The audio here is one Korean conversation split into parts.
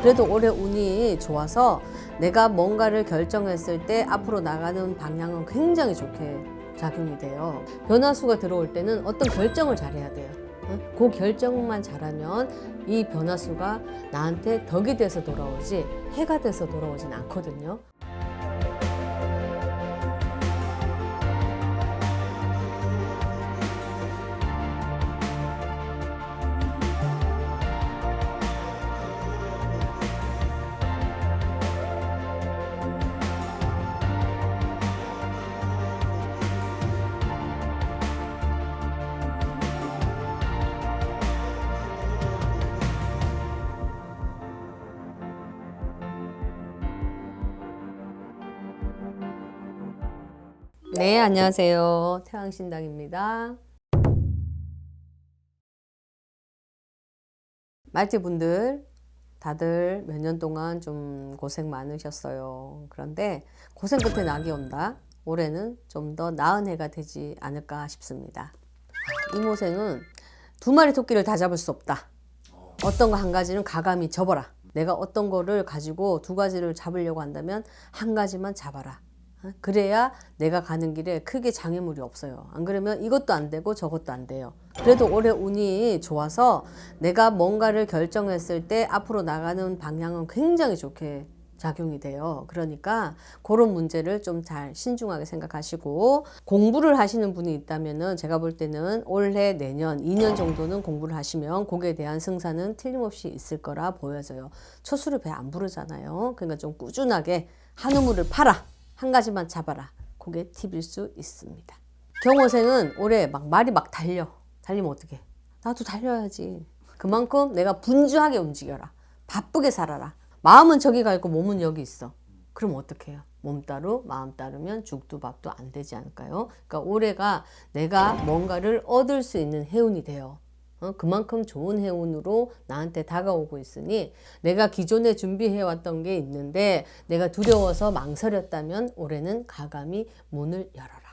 그래도 올해 운이 좋아서 내가 뭔가를 결정했을 때 앞으로 나가는 방향은 굉장히 좋게 작용이 돼요. 변화수가 들어올 때는 어떤 결정을 잘해야 돼요. 응? 그 결정만 잘하면 이 변화수가 나한테 덕이 돼서 돌아오지 해가 돼서 돌아오진 않거든요. 네, 안녕하세요. 태양신당입니다. 말티 분들, 다들 몇 년 동안 좀 고생 많으셨어요. 그런데 고생 끝에 낙이 온다. 올해는 좀 더 나은 해가 되지 않을까 싶습니다. 이모생은 두 마리 토끼를 다 잡을 수 없다. 어떤 거 한 가지는 가감히 접어라. 내가 어떤 거를 가지고 두 가지를 잡으려고 한다면 한 가지만 잡아라. 어? 그래야 내가 가는 길에 크게 장애물이 없어요. 안 그러면 이것도 안 되고 저것도 안 돼요. 그래도 올해 운이 좋아서 내가 뭔가를 결정했을 때 앞으로 나가는 방향은 굉장히 좋게 작용이 돼요. 그러니까 그런 문제를 좀 잘 신중하게 생각하시고 공부를 하시는 분이 있다면은 제가 볼 때는 올해 내년 2년 정도는 공부를 하시면 곡에 대한 승산은 틀림없이 있을 거라 보여져요. 초수를 배 안 부르잖아요. 그러니까 좀 꾸준하게 한 우물을 팔아 한 가지만 잡아라. 그게 팁일 수 있습니다. 경호생은 올해 막 말이 막 달려. 달리면 어떡해? 나도 달려야지. 그만큼 내가 분주하게 움직여라. 바쁘게 살아라. 마음은 저기 가 있고 몸은 여기 있어. 그럼 어떡해요? 몸 따로 마음 따르면 죽도 밥도 안 되지 않을까요? 그러니까 올해가 내가 뭔가를 얻을 수 있는 해운이 돼요. 어, 그만큼 좋은 해운으로 나한테 다가오고 있으니 내가 기존에 준비해왔던 게 있는데 내가 두려워서 망설였다면 올해는 가감히 문을 열어라.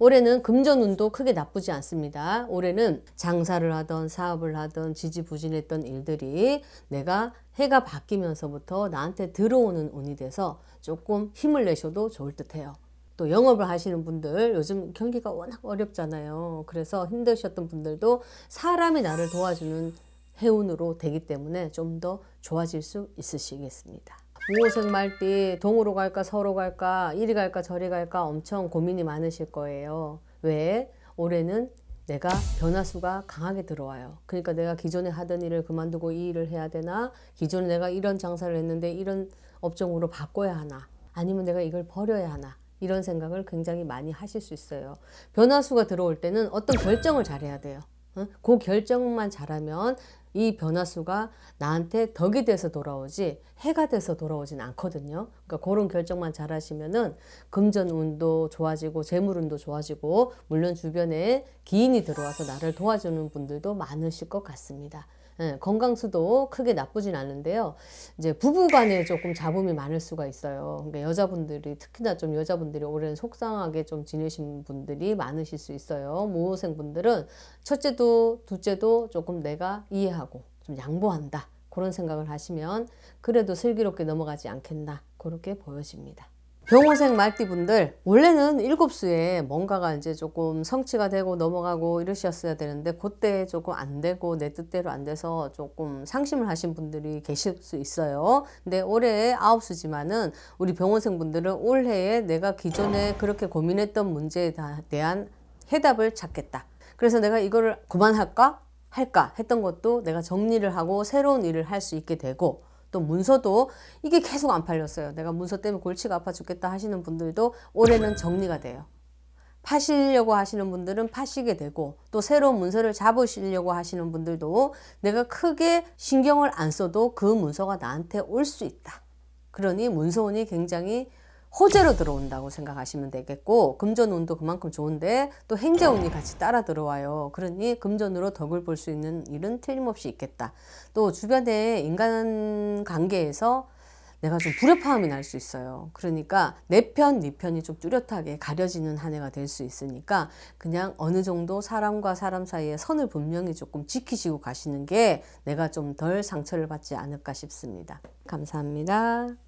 올해는 금전운도 크게 나쁘지 않습니다. 올해는 장사를 하던 사업을 하던 지지부진했던 일들이 내가 해가 바뀌면서부터 나한테 들어오는 운이 돼서 조금 힘을 내셔도 좋을 듯해요. 또 영업을 하시는 분들 요즘 경기가 워낙 어렵잖아요. 그래서 힘드셨던 분들도 사람이 나를 도와주는 해운으로 되기 때문에 좀 더 좋아질 수 있으시겠습니다. 무호생 말띠 동으로 갈까 서로 갈까 이리 갈까 저리 갈까 엄청 고민이 많으실 거예요. 왜? 올해는 내가 변화수가 강하게 들어와요. 그러니까 내가 기존에 하던 일을 그만두고 이 일을 해야 되나? 기존에 내가 이런 장사를 했는데 이런 업종으로 바꿔야 하나? 아니면 내가 이걸 버려야 하나? 이런 생각을 굉장히 많이 하실 수 있어요. 변화수가 들어올 때는 어떤 결정을 잘해야 돼요. 어? 그 결정만 잘하면 이 변화수가 나한테 덕이 돼서 돌아오지 해가 돼서 돌아오진 않거든요. 그러니까 그런 결정만 잘 하시면은 금전 운도 좋아지고 재물 운도 좋아지고 물론 주변에 기인이 들어와서 나를 도와주는 분들도 많으실 것 같습니다. 예, 건강수도 크게 나쁘진 않은데요. 이제 부부간에 조금 잡음이 많을 수가 있어요. 그러니까 여자분들이 특히나 좀 여자분들이 올해는 속상하게 좀 지내신 분들이 많으실 수 있어요. 모호생 분들은 첫째도 둘째도 조금 내가 이해하고 좀 양보한다. 그런 생각을 하시면 그래도 슬기롭게 넘어가지 않겠나 그렇게 보여집니다. 병호생 말띠분들 원래는 일곱 수에 뭔가가 이제 조금 성취가 되고 넘어가고 이러셨어야 되는데 그때 조금 안 되고 내 뜻대로 안 돼서 조금 상심을 하신 분들이 계실 수 있어요. 근데 올해 아홉 수지만은 우리 병원생 분들은 올해에 내가 기존에 그렇게 고민했던 문제에 대한 해답을 찾겠다. 그래서 내가 이거를 그만할까? 할까? 했던 것도 내가 정리를 하고 새로운 일을 할 수 있게 되고 또 문서도 이게 계속 안 팔렸어요. 내가 문서 때문에 골치가 아파 죽겠다 하시는 분들도 올해는 정리가 돼요. 파시려고 하시는 분들은 파시게 되고 또 새로운 문서를 잡으시려고 하시는 분들도 내가 크게 신경을 안 써도 그 문서가 나한테 올 수 있다. 그러니 문서운이 굉장히 호재로 들어온다고 생각하시면 되겠고 금전운도 그만큼 좋은데 또 행재운이 같이 따라 들어와요. 그러니 금전으로 덕을 볼 수 있는 일은 틀림없이 있겠다. 또 주변의 인간 관계에서 내가 좀 불협화음이 날 수 있어요. 그러니까 내 편, 네 편이 좀 뚜렷하게 가려지는 한 해가 될 수 있으니까 그냥 어느 정도 사람과 사람 사이에 선을 분명히 조금 지키시고 가시는 게 내가 좀 덜 상처를 받지 않을까 싶습니다. 감사합니다.